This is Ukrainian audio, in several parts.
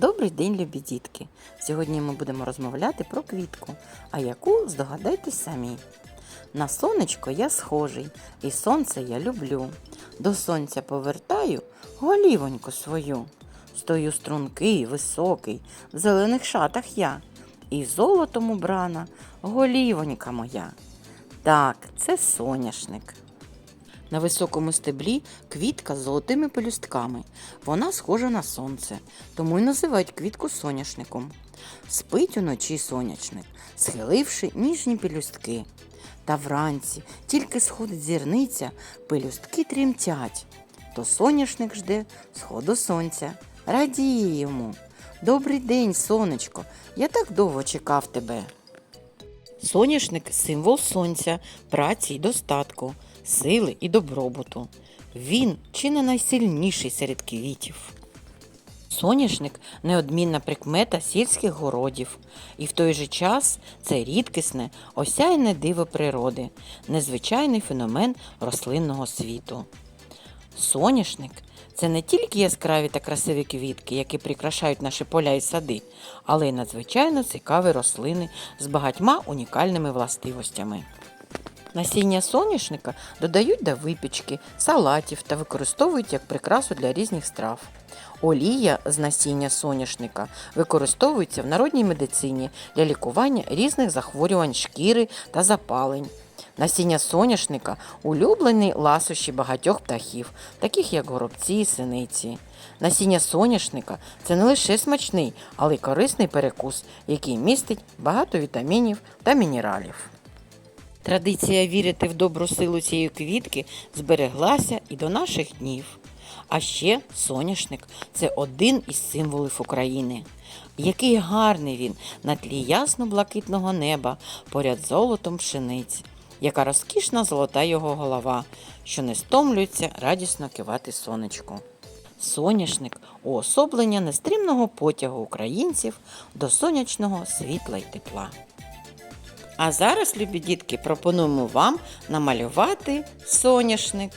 Добрий день, любі дітки! Сьогодні ми будемо розмовляти про квітку, а яку здогадайтесь самі. На сонечко я схожий, і сонце я люблю. До сонця повертаю голівоньку свою. Стою стрункий, високий, в зелених шатах я, і золотом убрана голівонька моя. Так, це соняшник. На високому стеблі квітка з золотими пелюстками. Вона схожа на сонце, тому й називають квітку соняшником. Спить уночі сонячник, схиливши ніжні пелюстки. Та вранці тільки сходить зірниця, пелюстки тремтять. То соняшник жде сходу сонця, радіє йому. Добрий день, сонечко, я так довго чекав тебе. Соняшник символ сонця, праці й достатку, сили і добробуту. Він чи не найсильніший серед квітів. Соняшник неодмінна прикмета сільських городів, і в той же час це рідкісне, осяйне диво природи, незвичайний феномен рослинного світу. Соняшник це не тільки яскраві та красиві квітки, які прикрашають наші поля і сади, але й надзвичайно цікаві рослини з багатьма унікальними властивостями. Насіння соняшника додають до випічки, салатів та використовують як прикрасу для різних страв. Олія з насіння соняшника використовується в народній медицині для лікування різних захворювань шкіри та запалень. Насіння соняшника улюблений ласощі багатьох птахів, таких як горобці і синиці. Насіння соняшника це не лише смачний, але й корисний перекус, який містить багато вітамінів та мінералів. Традиція вірити в добру силу цієї квітки збереглася і до наших днів. А ще соняшник це один із символів України. Який гарний він на тлі ясно-блакитного неба поряд золотом пшениць, яка розкішна золота його голова, що не стомлюється радісно кивати сонечку. Соняшник уособлення нестримного потягу українців до сонячного світла й тепла. А зараз, любі дітки, пропонуємо вам намалювати соняшник.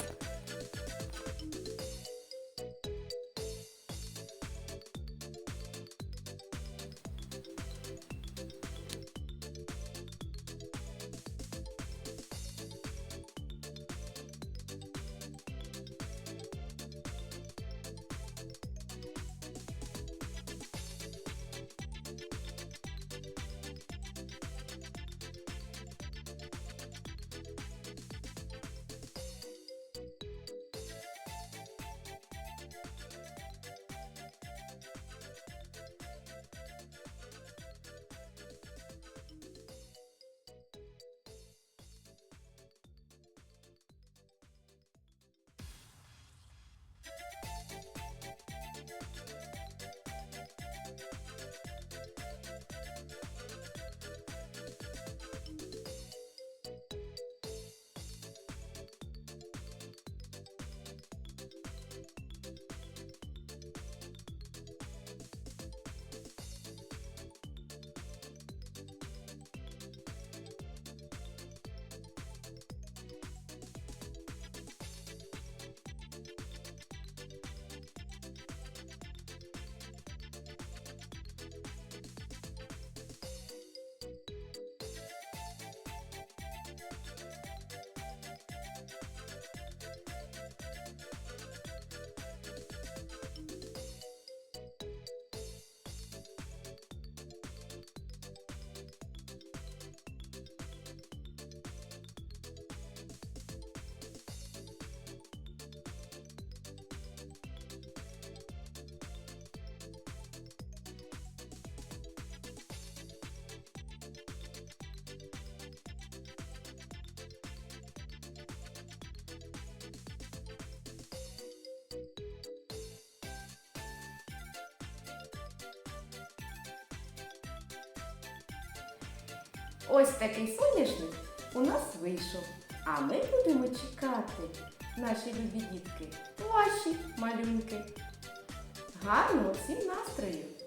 Ось такий соняшник у нас вийшов. А ми будемо чекати, наші любі дітки, ваші малюнки. Гарного всім настрою!